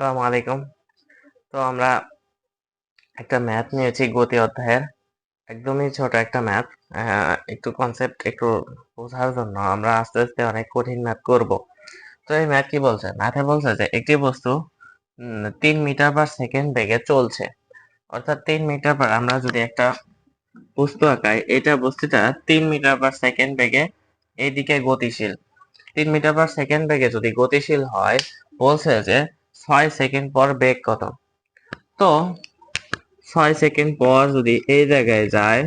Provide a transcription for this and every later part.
আসসালামু আলাইকুম। তো আমরা একটা ম্যাথ নিয়েছি গতি অধ্যায়ের। একদমই ছোট একটা ম্যাথ। একটু কনসেপ্ট একটু বোঝার জন্য আমরা আস্তে আস্তে অনেক কঠিন ম্যাথ করব। তো এই ম্যাথ কি বলছে? ম্যাথে বলছে যে একটি বস্তু তিন মিটার পার সেকেন্ড বেগে চলছে। অর্থাৎ তিন মিটার পার আমরা যদি একটা বস্তু আঁকাই, এটা বস্তুটা তিন মিটার পার সেকেন্ড বেগে এইদিকে গতিশীল। তিন মিটার পার সেকেন্ড বেগে যদি গতিশীল হয়, বলছে যে ছয় সেকেন্ড পর বেগ কত? তো ছয় সেকেন্ড পর যদি এই জায়গায় যায়,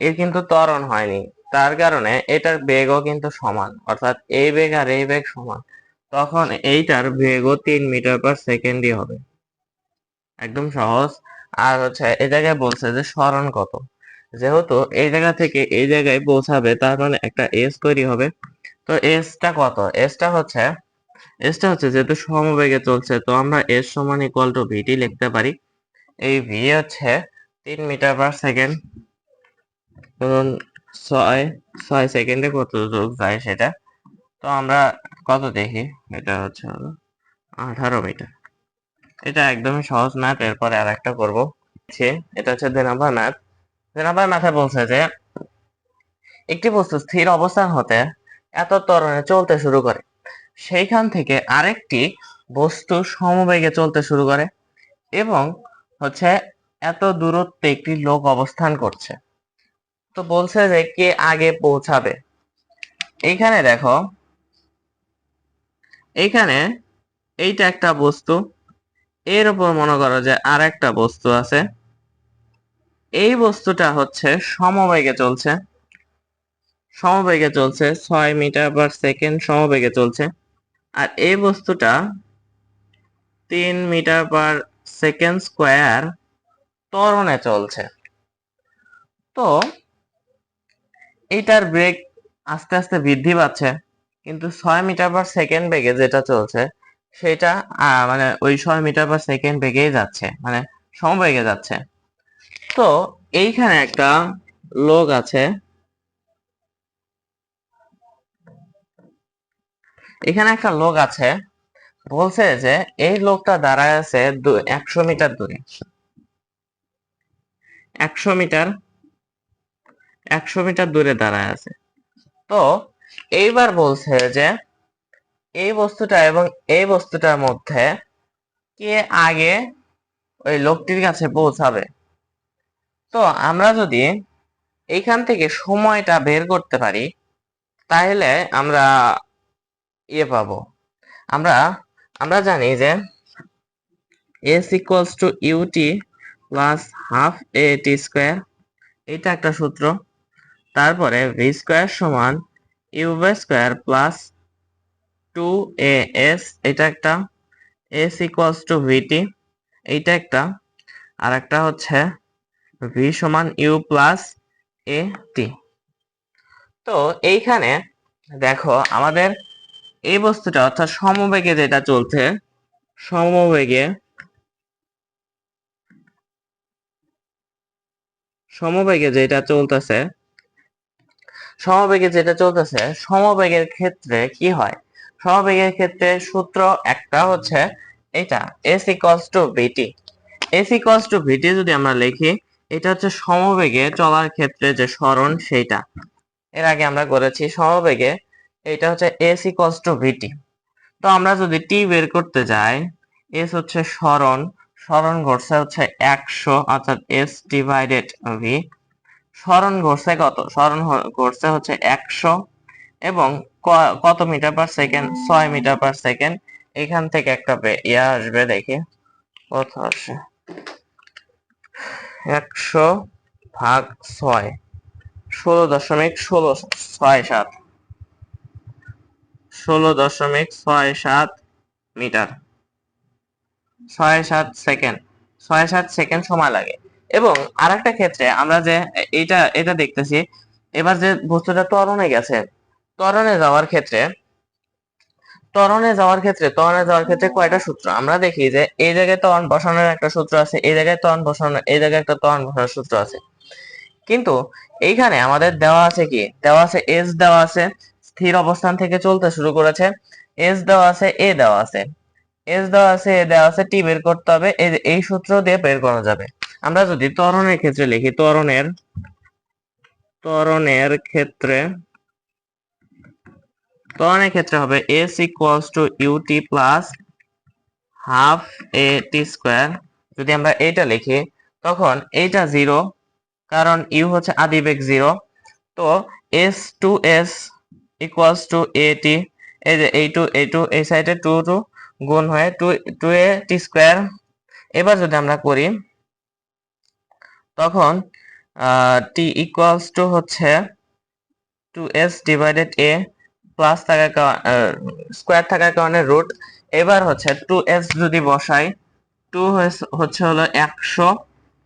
এর কিন্তু ত্বরণ হয়নি। তার কারণে এটার বেগও কিন্তু সমান, অর্থাৎ এই বেগ আর এই বেগ সমান। তখন এইটার বেগও তিন মিটার পার সেকেন্ডই হবে। একদম সহজ। আর হচ্ছে এই জায়গায় বলছে যে সরণ কত? যেহেতু এই জায়গা থেকে এই জায়গায় পৌঁছাবে, তার মানে একটা এস তৈরি হবে। তো এসটা কত? এসটা হচ্ছে এসটা হচ্ছে যেহেতু সমবেগে চলছে, তো আমরা এস সমান ইকুয়াল টু ভিটি লিখতে পারি। এই ভি হচ্ছে তিন মিটার পার সেকেন্ড ধরুন ছয় ছয় সেকেন্ডে কত যোগ যায় সেটা? তো আমরা কত দেখি? এটা হচ্ছে হলো আঠারো মিটার। এটা একদমই সহজ ম্যাথ এরপরে আর একটা করব এটা হচ্ছে দুই নাম্বার ম্যাথ দুই নাম্বার ম্যাথে বলছে যে, একটি বস্তু স্থির অবস্থান হতে এত ত্বরণে চলতে শুরু করে। সেইখান থেকে আরেকটি বস্তু সমবেগে চলতে শুরু করে এবং হচ্ছে এত দূরত্বে একটি লোক অবস্থান করছে। তো বলছে যে, কে আগে পৌঁছাবে? এইখানে দেখো, এইখানে এইটা একটা বস্তু, এর উপর মনে করো যে আর একটা বস্তু আছে। এই বস্তুটা হচ্ছে সমবেগে চলছে। সমবেগে চলছে, ছয় মিটার পার সেকেন্ড সমবেগে চলছে। আর এই বস্তুটা তিন মিটার পার সেকেন্ড স্কোয়ার ত্বরণে চলছে। তো এইটার ব্রেক আস্তে আস্তে বৃদ্ধি পাচ্ছে, কিন্তু ছয় মিটার পার সেকেন্ড বেগে যেটা চলছে, সেটা মানে ওই ছয় মিটার পার সেকেন্ড বেগেই যাচ্ছে মানে সমবেগে যাচ্ছে। তো এইখানে একটা লোক আছে। এখানে একটা লোক আছে। বলছে যে এই লোকটা দাঁড়ায় আছে একশো মিটার দূরে। একশো মিটার একশো মিটার দূরে দাঁড়ায় আছে। তো এইবার বলছে যে এই বস্তুটা এবং এই বস্তুটার মধ্যে কে আগে ওই লোকটির কাছে পৌঁছাবে? তো আমরা যদি এইখান থেকে সময়টা বের করতে পারি, তাহলে আমরা ইয়ে পাবো। আমরা আমরা জানি যে S equals to UT plus half A T square এটা একটা সূত্র। তারপরে ভি স্কোয়ার সমান U by square plus two A S এটা একটা। এস ইকুয়ালস টু ভিটি এইটা একটা। আর একটা হচ্ছে ভি সমান ইউ প্লাস এ টি তো এইখানে দেখো আমাদের এই বস্তুটা অর্থাৎ সমবেগে যেটা চলছে, সমবেগে সমবেগে যেটা চলতেছে, সমবেগে যেটা চলতেছে, সমবেগের ক্ষেত্রে কি হয়? সমবেগের ক্ষেত্রে সূত্র একটা হচ্ছে এটা S equals to VT S equals to VT যদি আমরা লিখি এটা হচ্ছে সমবেগে চলার ক্ষেত্রে যে সরণ সেইটা। এর আগে আমরা করেছি সমবেগে এটা হচ্ছে এস ইকলস টু ভিটি তো আমরা যদি টি বের করতে যাই এস হচ্ছে সরণ সরণ ঘটছে হচ্ছে একশো, অর্থাৎ এস ডিভাইডেড ভি সরণ ঘটছে কত? সরণ হ- ঘটছে হচ্ছে একশো এবং কত মিটার পার সেকেন্ড ছয় মিটার পার সেকেন্ড এখান থেকে একটা ইয়ে আসবে দেখি। কত আসে? একশো ভাগ ছয়, ষোলো দশমিক ষোলো ছয় সাত, ষোলো দশমিক ছয় সাত মিটার। ছয় সাত সেকেন্ড, ছয় সাত সেকেন্ড সময় লাগে। এবং আরেকটা ক্ষেত্রে আমরা যে এটা এটা দেখতেছি, এবার যে বস্তুটা ত্বরণে গেছে, ত্বরণে যাওয়ার ক্ষেত্রে ত্বরণে যাওয়ার ক্ষেত্রে ত্বরণে যাওয়ার ক্ষেত্রে কয়টা সূত্র? আমরা দেখি যে এই জায়গায় ত্বরণ বসানোর একটা সূত্র আছে এই জায়গায় ত্বরণ বসানোর এই জায়গায় একটা ত্বরণ বসানোর সূত্র আছে। কিন্তু এইখানে আমাদের দেওয়া আছে কি? দেওয়া আছে এস দেওয়া আছে স্থির অবস্থান থেকে চলতে শুরু করেছে। এস দেওয়া আছে এ দেওয়া আছে। এস দেওয়া আছে এ দেওয়া আছে টি বের করতে হবে। এই- এই সূত্র দিয়ে বের করা যাবে। আমরা যদি ত্বরণের ক্ষেত্রে লিখি ত্বরণের ত্বরণের ক্ষেত্রে ত্বরণের ক্ষেত্রে হবে S equals to UT plus half A T square যদি আমরা এইটা লিখি, তখন এইটা জিরো কারণ ইউ হচ্ছে আদিবেগ জিরো তো S to S equals to A T এই যে এই টু এই টু এই সাইডে টু টু গুণ হয়ে two two A T square এবার যদি আমরা করি, তখন টি ইকুয়ালস টু হচ্ছে two S divided A plus থাকার স্কোয়ার থাকার কারণে রুট এবার হচ্ছে টু এস যদি বসাই টু হচ্ছে হলো একশো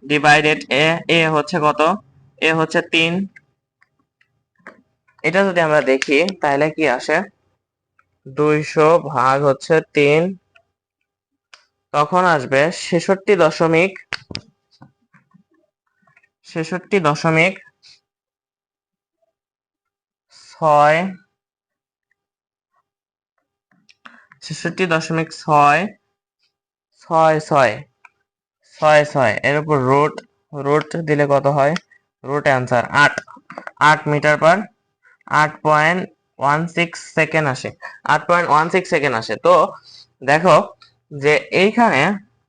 ডিভাইডেড এ এ হচ্ছে কত? এ হচ্ছে তিন। এটা যদি আমরা দেখি, তাহলে কি আসে? দুইশো ভাগ হচ্ছে তিন। তখন আসবে ছেষট্টি দশমিক ছেষট্টি দশমিক ছয় ছেষট্টি দশমিক ছয় ছয় ছয় ছয় ছয়। এর উপর রুট রুট দিলে কত হয়? রুট অ্যান্সার আট। আট মিটার পার, আট পয়েন্ট ওয়ান সিক্স সেকেন্ড আসে। আট পয়েন্ট ওয়ান সিক্স সেকেন্ড আসে। তো দেখো যে এইখানে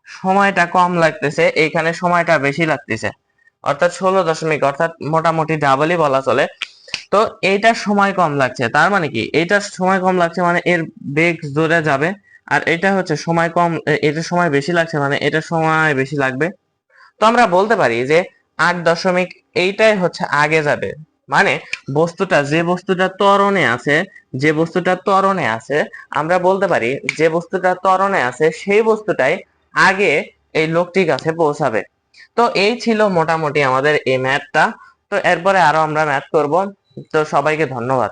সময়টা কম লাগতেছে, এইখানে সময়টা বেশি লাগতেছে। অর্থাৎ ষোলো দশমিক, অর্থাৎ মোটামুটি ডাবলই বলা চলে। তো এইটার সময় কম লাগছে। তার মানে কি? এইটার সময় কম লাগছে মানে এর বেগ জোরে যাবে। আর এটা হচ্ছে সময় কম, এ- এটার সময় বেশি লাগছে মানে এটার সময় বেশি লাগবে। তো আমরা বলতে পারি যে আট দশমিক এইটাই হচ্ছে আগে যাবে। মানে বস্তুটা, যে বস্তুটা ত্বরণে আছে, যে বস্তুটা ত্বরণে আছে, আমরা বলতে পারি যে বস্তুটা ত্বরণে আছে, সেই বস্তুটাই আগে এই লোকটির কাছে পৌঁছাবে। তো এই ছিল মোটামুটি আমাদের এই ম্যাথটা তো এরপরে আরও আমরা ম্যাথ করব। তো সবাইকে ধন্যবাদ।